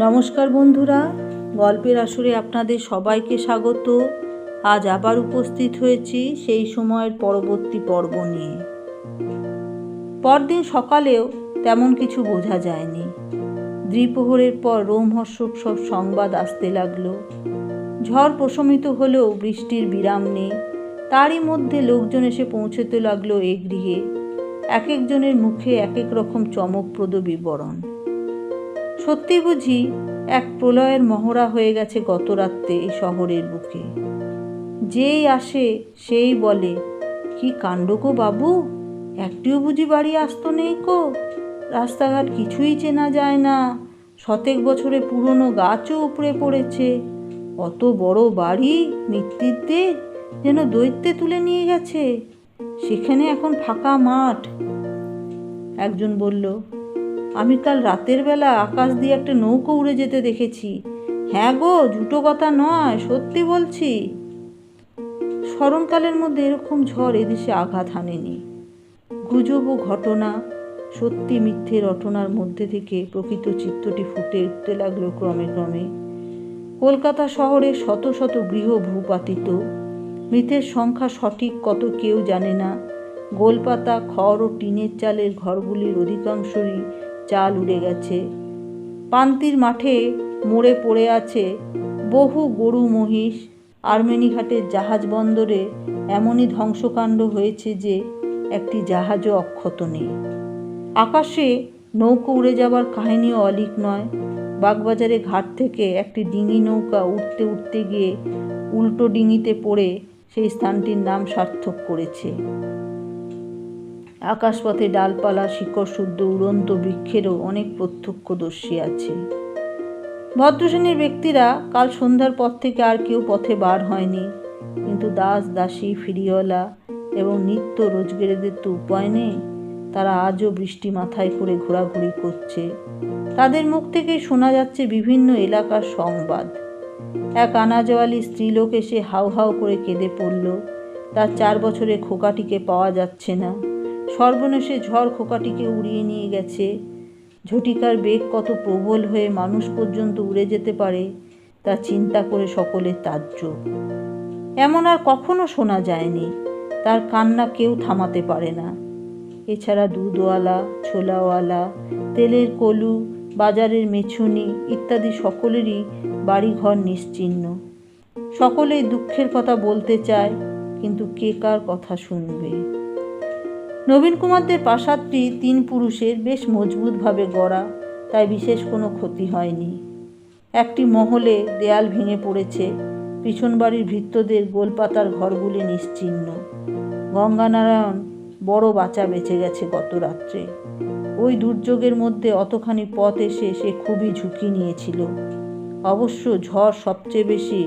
নমস্কার বন্ধুরা, গল্পের আসরে আপনাদের সবাইকে স্বাগত। আজ আবার উপস্থিত হয়েছি সেই সময়ের পরবর্তী পর্ব নিয়ে। পরদিন সকালেও তেমন কিছু বোঝা যায়নি। দ্বিপ্রহরের পর রোমহর্ষক সব সংবাদ আসতে লাগল। ঝড় প্রশমিত হলেও বৃষ্টির বিরাম নেই। তারই মধ্যে লোকজন এসে পৌঁছতে লাগল এ গৃহে। এক একজনের মুখে এক এক রকম চমকপ্রদ বিবরণ। সত্যি বুঝি এক প্রলয়ের মহড়া হয়ে গেছে গত রাত্রে এই শহরের বুকে। যেই আসে, সেই বলে, কি কাণ্ড গো বাবু? একটিও বুঝি বাড়ি আসতো নেই কো? রাস্তাঘাট কিছুই চেনা যায় না। শতেক বছরে পুরনো গাছও উপড়ে পড়েছে। অত বড় বাড়ি মৃত্যুতে যেন দৈত্যে তুলে নিয়ে গেছে। সেখানে এখন ফাঁকা মাঠ। একজন বলল আমি কাল রাতের বেলা আকাশ দিয়ে একটা নৌকো উড়ে যেতে দেখেছি। হ্যাঁ গো, জুটো কথা নয়, সত্যি বলছি। স্মরণকালের মধ্যে এরকম ঝড় এদেশে আঘাত হানেনি। গুজব ও ঘটনা সত্যি মিথ্যে রটনার মধ্যে থেকে প্রকৃত চিত্রটি ফুটে উঠতে লাগল ক্রমে ক্রমে। কলকাতা শহরে শত শত গৃহ ভূপাতিত। মৃতের সংখ্যা সঠিক কত কেউ জানে না। গোলপাতা, খড় ও টিনের চালের ঘরগুলির অধিকাংশই চাল উড়ে গেছে। পান্তির মাঠে মোড়ে পড়ে আছে বহু গরু, মহিষ। আর্মেনিঘাটের জাহাজ বন্দরে এমনই ধ্বংসকাণ্ড হয়েছে যে একটি জাহাজও অক্ষত নেই। আকাশে নৌকো উড়ে যাবার কাহিনীও অলিক নয়। বাগবাজারে ঘাট থেকে একটি ডিঙি নৌকা উঠতে উঠতে গিয়ে উল্টো ডিঙিতে পড়ে সেই স্থানটির নাম সার্থক করেছে। আকাশপথে ডালপালা শিকড় শুদ্ধ উড়ন্ত বৃক্ষেরও অনেক প্রত্যক্ষদর্শী আছে। ভদ্রশ্রেণীর ব্যক্তিরা কাল সন্ধ্যার পর থেকে আর কেউ পথে বার হয়নি। কিন্তু দাস, দাসী, ফিরিওয়ালা এবং নিত্য রোজগেরেদের তো উপায় নেই। তারা আজও বৃষ্টি মাথায় করে ঘোরাঘুরি করছে। তাদের মুখ থেকেই শোনা যাচ্ছে বিভিন্ন এলাকার সংবাদ। এক আনাজওয়ালি স্ত্রীলোক এসে হাউ হাউ করে কেঁদে পড়ল। তার চার বছরে খোকাটিকে পাওয়া যাচ্ছে না। সর্বনেশে ঝড় খোকাটিকে উড়িয়ে নিয়ে গেছে। ঝটিকার বেগ কত প্রবল হয়ে মানুষ পর্যন্ত উড়ে যেতে পারে, তা চিন্তা করে সকলের তাজ্জব এমন আর কখনো শোনা যায়নি, তার কান্না কেউ থামাতে পারে না। এছাড়া দুধওয়ালা, ছোলাওয়ালা, তেলের কলু, বাজারের মেছুনি ইত্যাদি সকলেরই বাড়িঘর নিশ্চিহ্ন সকলেই দুঃখের কথা বলতে চায়, কিন্তু কে কার কথা শুনবে? নবীন কুমারদের প্রাসাদটি তিন পুরুষের বেশ মজবুতভাবে গড়া, তাই বিশেষ কোনো ক্ষতি হয়নি। একটি মহলে দেয়াল ভেঙে পড়েছে, পিছন বাড়ির ভৃত্যদের গোলপাতার ঘরগুলি নিশ্চিহ্ন গঙ্গানারায়ণ বড় বাঁচা বেঁচে গেছে গত রাত্রে। ওই দুর্যোগের মধ্যে অতখানি পথ এসে সে খুবই ঝুঁকি নিয়েছিল। অবশ্য ঝড় সবচেয়ে বেশি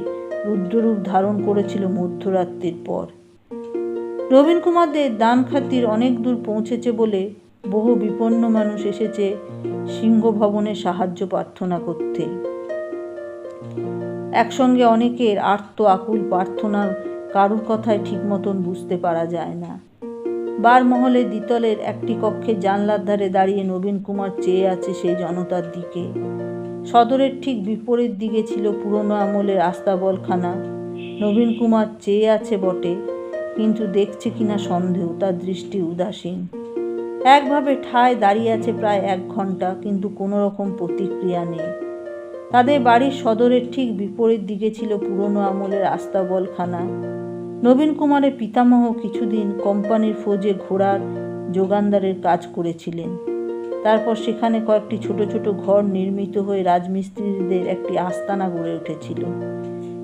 রুদ্ররূপ ধারণ করেছিল মধ্যরাত্রির পর। রবীন কুমারদের দান খাতির অনেক দূর পৌঁছেছে বলে বহু বিপন্ন মানুষ এসেছে সিংহ ভবনে সাহায্য প্রার্থনা করতে। একসঙ্গে অনেকের আর্ত আকুল প্রার্থনার কারুর কথায় ঠিক মতন বুঝতে পারা যায় না। বারমহলে দ্বিতলের একটি কক্ষে জানলার ধারে দাঁড়িয়ে নবীন কুমার চেয়ে আছে সেই জনতার দিকে। সদরের ঠিক বিপরীত দিকে ছিল পুরনো আমলের আস্তাবলখানা। নবীন কুমার চেয়ে আছে বটে। কিন্তু দেখছে কিনা সন্দেহ, তার দৃষ্টি উদাসীন। একভাবে ঠায় দাঁড়িয়ে আছে প্রায় এক ঘণ্টা, কিন্তু কোনো রকম প্রতিক্রিয়া নেই। তাদের বাড়ির সদরের ঠিক বিপরীত দিকে ছিল পুরনো আমলের আস্তাবলখানা। নবীন কুমারের পিতামহ কিছুদিন কোম্পানির ফৌজে ঘোড়ার যোগানদারের কাজ করেছিলেন। তারপর সেখানে কয়েকটি ছোট ছোট ঘর নির্মিত হয়ে রাজমিস্ত্রিদের একটি আস্তানা গড়ে উঠেছিল।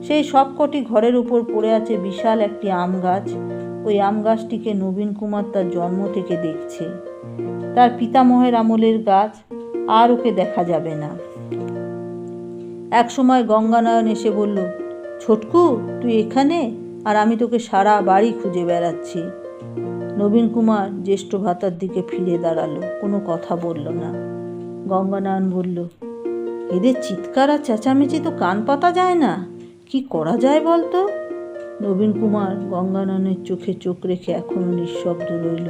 সেই সবকটি ঘরের উপর পড়ে আছে বিশাল একটি আম গাছ। ওই আম গাছটিকে নবীন কুমার তার জন্ম থেকে দেখছে। তার পিতামহের আমলের গাছ আর ওকে দেখা যাবে না। এক সময় গঙ্গানায়ন এসে বলল, ছোটকু, তুই এখানে? আর আমি তোকে সারা বাড়ি খুঁজে বেড়াচ্ছি। নবীন কুমার জ্যেষ্ঠ ভাতার দিকে ফিরে দাঁড়াল, কোনো কথা বলল না। গঙ্গানায়ন বলল, এদের চিৎকার আর চেঁচামেচি তো কান পাতা যায় না। কি করা যায় বলতো? নবীন কুমার গঙ্গানয়নের চোখে চোখ রেখে এখনও নিঃশব্দ রইল।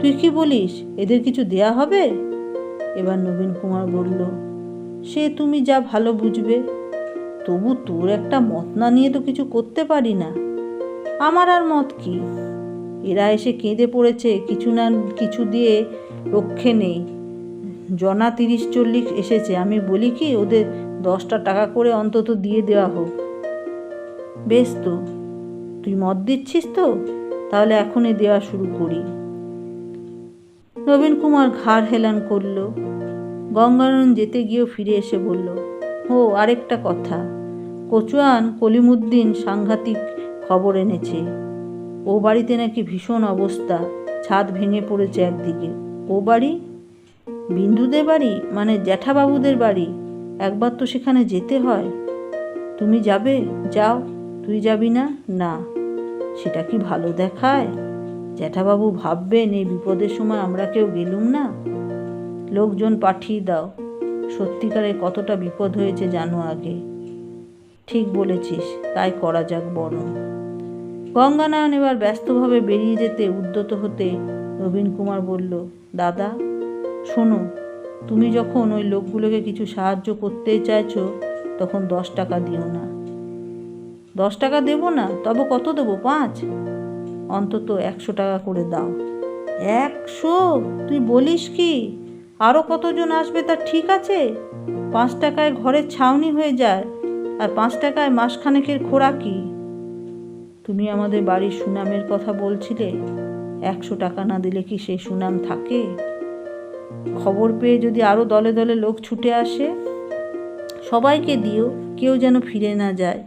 তুই কি বলিস? এদের কিছু দেয়া হবে? এবার নবীন কুমার বলল, সে তুমি যা ভালো বুঝবে। তবু তোর একটা মত না নিয়ে তো কিছু করতে পারি না। আমার আর মত কি? এরা এসে কেঁদে পড়েছে, কিছু না কিছু দিয়ে রক্ষে নেই। জনা তিরিশ চল্লিশ এসেছে, আমি বলি কি, ওদের দশটা টাকা করে অন্তত দিয়ে দেওয়া হোক। বেশ তো, তুই মত দিচ্ছিস তো? তাহলে এখনই দেওয়া শুরু করি। নবীন কুমার ঘাড় হেলান করল। গঙ্গানন যেতে গিয়েও ফিরে এসে বলল, ও, আরেকটা কথা। কচুয়ান কলিমুদ্দিন সাংঘাতিক খবর এনেছে। ও বাড়িতে নাকি ভীষণ অবস্থা, ছাদ ভেঙে পড়েছে একদিকে। ও বাড়ি? বিন্দুদের বাড়ি? মানে জ্যাঠাবাবুদের বাড়ি? একবার তো সেখানে যেতে হয়। তুমি যাবে? যাও। তুই যাবি না? না। সেটা কি ভালো দেখায়? জ্যাঠাবাবু ভাববেন এই বিপদের সময় আমরা কেউ গেলুম না? লোকজন পাঠিয়ে দাও। সত্যিকারে কতটা বিপদ হয়েছে জানো আগে। ঠিক বলেছিস, তাই করা যাক বরং। গঙ্গানায়ন এবার ব্যস্তভাবে বেরিয়ে যেতে উদ্যত হতে নবীন কুমার বলল, দাদা, শোনো, তুমি যখন ওই লোকগুলোকে কিছু সাহায্য করতে চাইছো, তখন দশ টাকা দিও না। দশ টাকা দেবো না, তবে কত দেবো? পাঁচ। অন্তত একশো টাকা করে দাও। একশো? তুই বলিস কি? আরও কতজন আসবে তা ঠিক আছে? পাঁচ টাকায় ঘরের ছাউনি হয়ে যায়, আর পাঁচ টাকায় মাসখানেকের খোরা খোরাকি তুমি আমাদের বাড়ির সুনামের কথা বলছিলে, একশো টাকা না দিলে কি সেই সুনাম থাকে? খবর পেয়ে যদি আরও দলে দলে লোক ছুটে আসে, সবাইকে দিও, কেউ যেন ফিরে না যায়।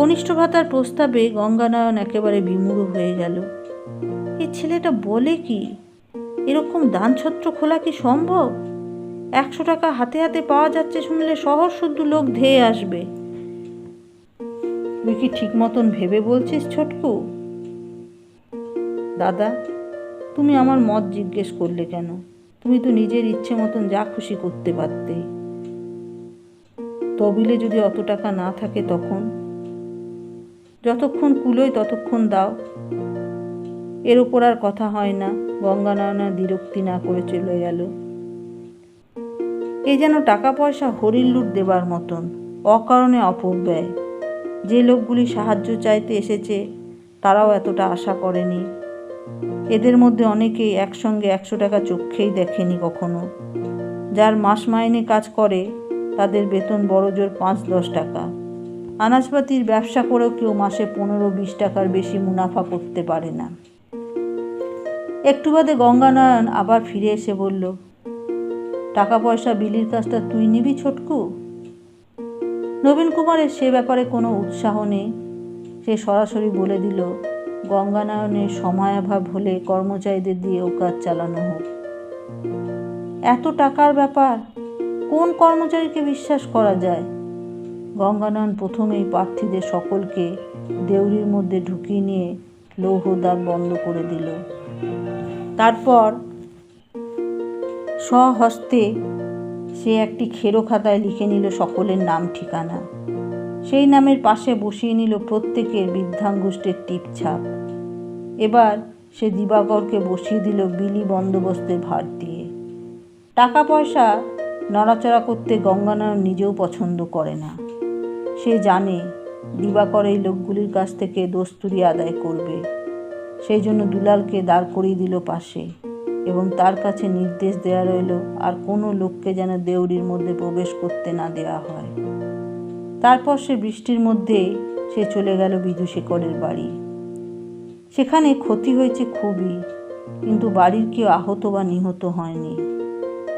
কনিষ্ঠ ভাতার প্রস্তাবে গঙ্গানায়ন একেবারে বিমূঢ় হয়ে গেল। এই ছেলেটা বলে কি, এরকম দানছত্র খোলা কি সম্ভব? একশো টাকা হাতে হাতে পাওয়া যাচ্ছে শুনলে শহর শুদ্ধ লোক ধেয়ে আসবে। তুই কি ঠিক মতন ভেবে বলছিস ছোটকু? দাদা, তুমি আমার মত জিজ্ঞেস করলে কেন? তুমি তো নিজের ইচ্ছে মতন যা খুশি করতে পারতে। তবিলে যদি অত টাকা না থাকে তখন? যতক্ষণ কুলোয় ততক্ষণ দাও। এর ওপর আর কথা হয় না। গঙ্গানয়না বিরক্তি না করে চলে গেল। এ যেন টাকা পয়সা হরিণ লুট দেবার মতন, অকারণে অপব্যয় যে লোকগুলি সাহায্য চাইতে এসেছে, তারাও এতটা আশা করেনি। এদের মধ্যে অনেকেই একসঙ্গে একশো টাকা চোখেই দেখেনি কখনো। যার মাস মাইনে কাজ করে, তাদের বেতন বড় জোর পাঁচ দশ টাকা। আনাজপাতির ব্যবসা করেও কেউ মাসে পনেরো বিশ টাকার বেশি মুনাফা করতে পারে না। একটু বাদে গঙ্গানয়ন আবার ফিরে এসে বলল, টাকা পয়সা বিলির কাজটা তুই নিবি ছোটকু? নবীন কুমারের সে ব্যাপারে কোনো উৎসাহ নেই। সে সরাসরি বলে দিল গঙ্গানয়নের সময়াভাব হলে কর্মচারীদের দিয়ে ও কাজ চালানো হোক। এত টাকার ব্যাপার? কোন কর্মচারীকে বিশ্বাস করা যায়? গঙ্গানয়ন প্রথমেই প্রার্থীদের সকলকে দেউরির মধ্যে ঢুকিয়ে নিয়ে লৌহদ্বার বন্ধ করে দিল। তারপর স্বহস্তে সে একটি খেরো খাতায় লিখে নিল সকলের নাম, ঠিকানা। সেই নামের পাশে বসিয়ে নিল প্রত্যেকের বৃদ্ধাঙ্গুষ্ঠের টিপছাপ। এবার সে দিবাকরকে বসিয়ে দিল বিলি বন্দোবস্তের ভার দিয়ে। টাকা পয়সা নড়াচড়া করতে গঙ্গানয়ন নিজেও পছন্দ করে না। সে জানে দিবাকর এই লোকগুলির কাছ থেকে দস্তুরি আদায় করবে। সেই জন্য দুলালকে দাঁড় করিয়ে দিল পাশে এবং তার কাছে নির্দেশ দেওয়া রইল, আর কোনো লোককে যেন দেউরির মধ্যে প্রবেশ করতে না দেওয়া হয়। তারপর সে বৃষ্টির মধ্যে সে চলে গেল বিদুশেখরের বাড়ি। সেখানে ক্ষতি হয়েছে খুবই, কিন্তু বাড়ির কেউ আহত বা নিহত হয়নি।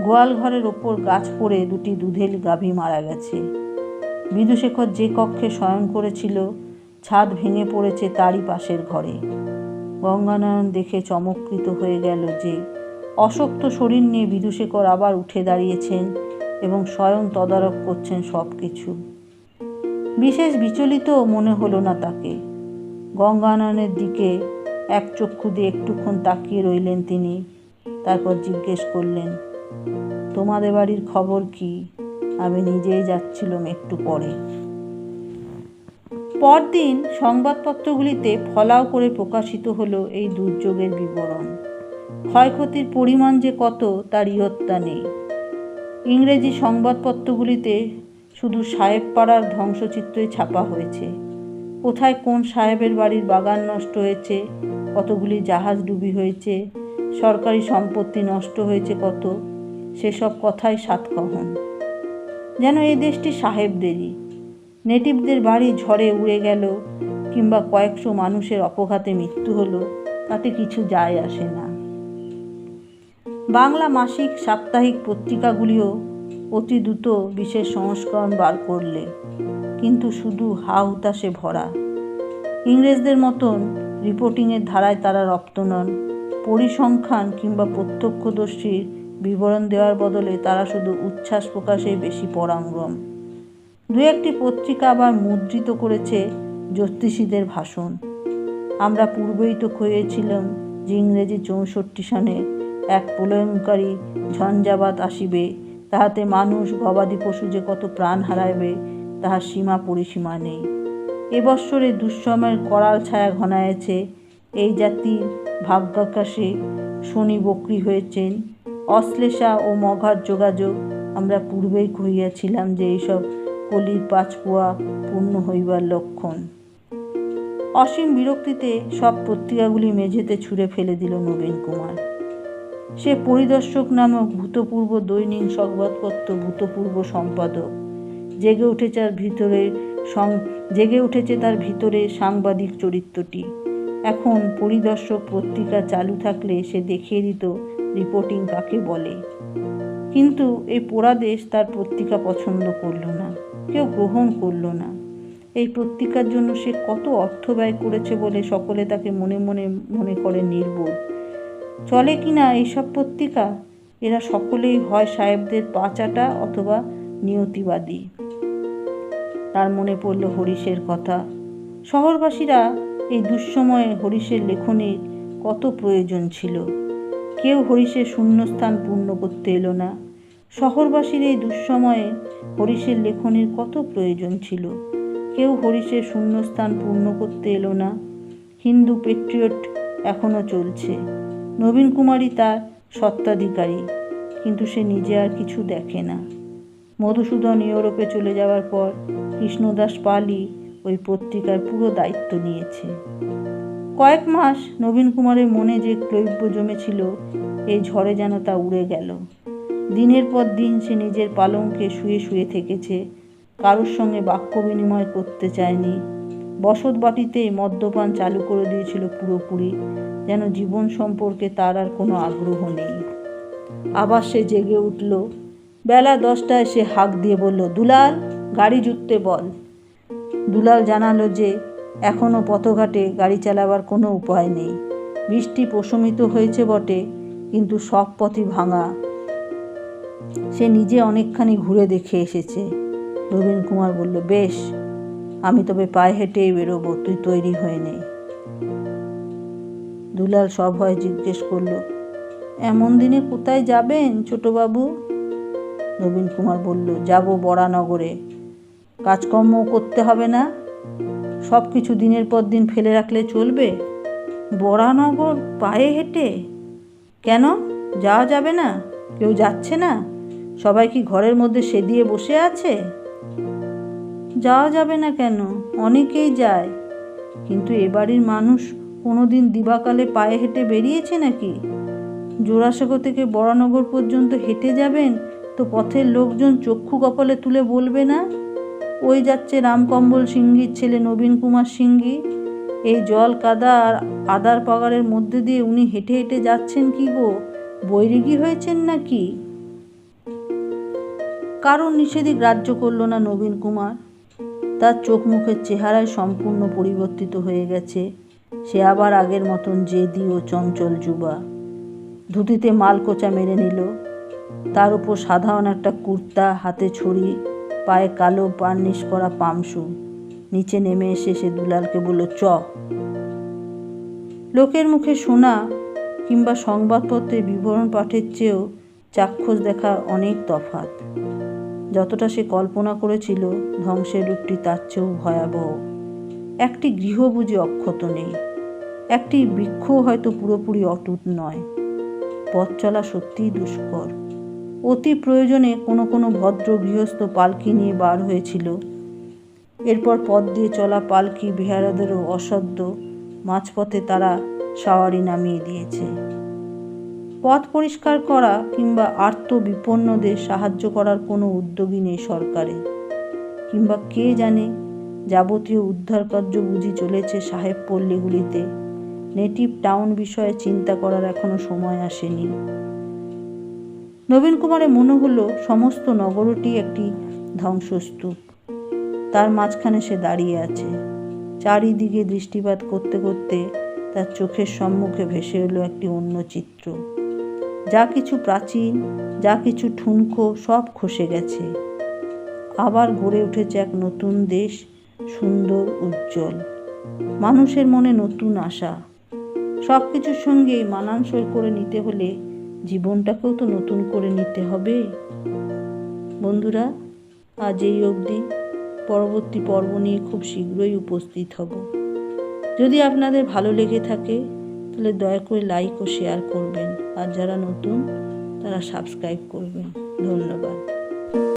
গোয়াল ঘরের ওপর গাছ পড়ে দুটি দুধেল গাভী মারা গেছে। বিদুশেখর যে কক্ষে শয়ন করেছিল, ছাদ ভেঙে পড়েছে তারই পাশের ঘরে। গঙ্গানয়ন দেখে চমৎকৃত হয়ে গেল যে, অশক্ত শরীর নিয়ে বিদুশেখর আবার উঠে দাঁড়িয়েছেন এবং স্বয়ং তদারক করছেন সব কিছু বিশেষ বিচলিত মনে হলো না তাকে। গঙ্গানয়নের দিকে এক চক্ষু দিয়ে একটুক্ষণ তাকিয়ে রইলেন তিনি। তারপর জিজ্ঞেস করলেন তোমাদের বাড়ির খবর কি? আমি নিজেই যাচ্ছিলাম একটু পরে। পরদিন সংবাদপত্রগুলিতে ফলাও করে প্রকাশিত হলো এই দুর্যোগের বিবরণ। ক্ষয়ক্ষতির পরিমাণ যে কত, তার ইয়ত্তা নেই। ইংরেজি সংবাদপত্রগুলিতে শুধু সাহেব পাড়ার ধ্বংসচিত্রই ছাপা হয়েছে। কোথায় কোন সাহেবের বাড়ির বাগান নষ্ট হয়েছে, কতগুলি জাহাজ ডুবি হয়েছে, সরকারি সম্পত্তি নষ্ট হয়েছে কত সেসব কথাই সাত সাতকহন যেন এই দেশটি সাহেবদেরই। নেটিভদের বাড়ি ঝড়ে উড়ে গেল কিংবা কয়েকশো মানুষের অপঘাতে মৃত্যু হলো, তাতে কিছু যায় আসে না। বাংলা মাসিক সাপ্তাহিক পত্রিকাগুলিও অতি দ্রুত বিশেষ সংস্করণ বার করলে, কিন্তু শুধু হা হুতাশে ভরা। ইংরেজদের মতন রিপোর্টিংয়ের ধারায় তারা রপ্ত নন, পরিসংখ্যান কিংবা প্রত্যক্ষদর্শীর বিবরণ দেওয়ার বদলে তারা শুধু উচ্ছ্বাস প্রকাশেই বেশি পরাঙ্গম। দু একটি পত্রিকা আবার মুদ্রিত করেছে জ্যোতিষীদের ভাষণ। আমরা পূর্বেই তো খুঁয়েছিলাম যে ইংরেজি চৌষট্টি সনে এক প্রলয়ঙ্কারী ঝঞ্ঝাবাত আসিবে, তাহাতে মানুষ, গবাদি পশু যে কত প্রাণ হারাইবে তাহার সীমা পরিসীমা নেই। এবৎসরে দুঃসময়ের করাল ছায়া ঘনায়েছে এই জাতির ভাগ্যাকাশে শনি বক্রী হয়েছেন অশ্লেষা ও মঘার যোগাযোগ। আমরা পূর্বেই কহিয়াছিলাম যে এইসব কলির পাঁচপোয়া পূর্ণ হইবার লক্ষণ। অসীম বিরক্তিতে সব পত্রিকাগুলি মেঝেতে ছুঁড়ে ফেলে দিল নবীন কুমার। সে পরিদর্শক নামক ভূতপূর্ব দৈনিক সংবাদপত্র ভূতপূর্ব সম্পাদক। জেগে উঠেছে তার ভিতরে সং, জেগে উঠেছে তার ভিতরে সাংবাদিক চরিত্রটি। এখন পরিদর্শক পত্রিকা চালু থাকলে সে দেখিয়ে দিত রিপোর্টিং কাকে বলে। কিন্তু এই পোড়া দেশ তার পত্রিকা পছন্দ করল না, কেউ গ্রহণ করল না। এই পত্রিকার জন্য সে কত অর্থ ব্যয় করেছে বলে সকলে তাকে মনে মনে মনে করে নির্বোধ। চলে কি না এইসব পত্রিকা? এরা সকলেই হয় সাহেবদের পাচাটা অথবা নিয়তিবাদী। তার মনে পড়ল হরিশের কথা। শহরবাসীরা এই দুঃসময়ে হরিশের লেখনীর কত প্রয়োজন ছিল। কেউ হরিশের শূন্যস্থান পূর্ণ করতে এলো না। শহরবাসীর এই দুঃসময়ে হরিশের লেখনীর কত প্রয়োজন ছিল? কেউ হরিশের শূন্যস্থান পূর্ণ করতে এলো না। হিন্দু পেট্রিয়ট এখনও চলছে। নবীন কুমারী তার সত্ত্বাধিকারী কিন্তু সে নিজে আর কিছু দেখে না। মধুসূদন ইউরোপে চলে যাওয়ার পর কৃষ্ণদাস পালই ওই পত্রিকার পুরো দায়িত্ব নিয়েছে। কয়েক মাস নবীন কুমারের মনে যে ক্লৈব্য জমেছিল, এই ঝড়ে যেন তা উড়ে গেল। দিনের পর দিন সে নিজের পালঙ্কে শুয়ে শুয়ে থেকেছে, কারোর সঙ্গে বাক্য বিনিময় করতে চায়নি। বসত বাটিতে মদ্যপান চালু করে দিয়েছিল পুরোপুরি, যেন জীবন সম্পর্কে তার আর কোনো আগ্রহ নেই। আবার সে জেগে উঠল। বেলা দশটায় সে হাঁক দিয়ে বলল, দুলাল, গাড়ি জুটতে বল। দুলাল জানালো যে এখনও পথঘাটে গাড়ি চালাবার কোনো উপায় নেই। বৃষ্টি প্রশমিত হয়েছে বটে, কিন্তু সব পথই ভাঙা। সে নিজে অনেকখানি ঘুরে দেখে এসেছে। রবীন কুমার বলল, বেশ, আমি তবে পায়ে হেঁটেই বেরোবো, তুই তৈরি হয়ে নে। দুলাল সব হয় জিজ্ঞেস করল, এমন দিনে কোথায় যাবেন ছোটবাবু? নবীন কুমার বলল, যাব বরানগরে কাজকর্ম করতে হবে না? সব কিছু দিনের পর দিন ফেলে রাখলে চলবে? বরানগর পায়ে হেঁটে? কেন? যাওয়া যাবে না? কেউ যাচ্ছে না? সবাই কি ঘরের মধ্যে সেদিয়ে বসে আছে? যাওয়া যাবে না কেন? অনেকেই যায়। কিন্তু এ বাড়ির মানুষ কোনো দিন দিবাকালে পায়ে হেঁটে বেরিয়েছে নাকি? জোড়াসাঁকো থেকে বরানগর পর্যন্ত হেঁটে যাবেন তো পথের লোকজন চক্ষু কপালে তুলে বলবে না? ওই যাচ্ছে রামকম্বল সিংহির ছেলে নবীন কুমার সিংহি। এই জল কাদা আর আদার পাগারের মধ্যে দিয়ে উনি হেঁটে হেঁটে যাচ্ছেন কি গো? বৈরিগী হয়েছেন নাকি? কারণ নিষেধই গ্রাহ্য করল না নবীন কুমার। তার চোখ মুখের চেহারায় সম্পূর্ণ পরিবর্তিত হয়ে গেছে। সে আবার আগের মতন জেদি ও চঞ্চল যুবা। ধুতিতে মালকোচা মেরে নিল। তার উপর সাধারণ একটা কুর্তা, হাতে ছড়ি পায়ে কালো বার্নিশ করা পামসু নিচে নেমে এসে সে দুলালকে বলল, চ। লোকের মুখে শোনা কিংবা সংবাদপত্রে বিবরণ পাঠের চেয়েও চাক্ষুষ দেখার অনেক তফাত যতটা সে কল্পনা করেছিল, ধ্বংসের রূপটি তার চেয়েও ভয়াবহ। একটি গৃহ বুঝি অক্ষত নেই। একটি বৃক্ষ হয়তো পুরোপুরি অটুট নয়। পথ চলা সত্যিই দুষ্কর। অতি প্রয়োজনে কোনো কোনো ভদ্র গৃহস্থ পালকি নিয়ে বার হয়েছিল। এরপর পথ দিয়ে চলা পালকি বেহারাদেরও অসদ্য। মাঝপথে তারা সাওয়ারি নামিয়ে দিয়েছে। পথ পরিষ্কার করা কিংবা আর্ত বিপন্নদের সাহায্য করার কোনো উদ্যোগই নেই সরকারের। কিংবা কে জানে, যাবতীয় উদ্ধার কার্য বুঝি চলেছে সাহেব পল্লীগুলিতে। নেটিভ টাউন বিষয়ে চিন্তা করার এখনও সময় আসেনি। নবীন কুমারের মনে হলো সমস্ত নগরটি একটি ধ্বংসস্তূপ। তার মাঝখানে সে দাঁড়িয়ে আছে। চারিদিকে দৃষ্টিপাত করতে করতে তার চোখের সম্মুখে ভেসে এলো একটি অন্য চিত্র। যা কিছু প্রাচীন, যা কিছু ঠুনকো সব খসে গেছে। আবার গড়ে উঠেছে এক নতুন দেশ, সুন্দর, উজ্জ্বল। মানুষের মনে নতুন আশা। সব কিছুর সঙ্গে মানানসই করে নিতে হলে জীবনটাকেও তো নতুন করে নিতে হবে। বন্ধুরা, আজ এই অবধি। পরবর্তী পর্ব নিয়ে খুব শীঘ্রই উপস্থিত হব। যদি আপনাদের ভালো লেগে থাকে, তাহলে দয়া করে লাইক ও শেয়ার করবেন। আর যারা নতুন, তারা সাবস্ক্রাইব করবেন। ধন্যবাদ।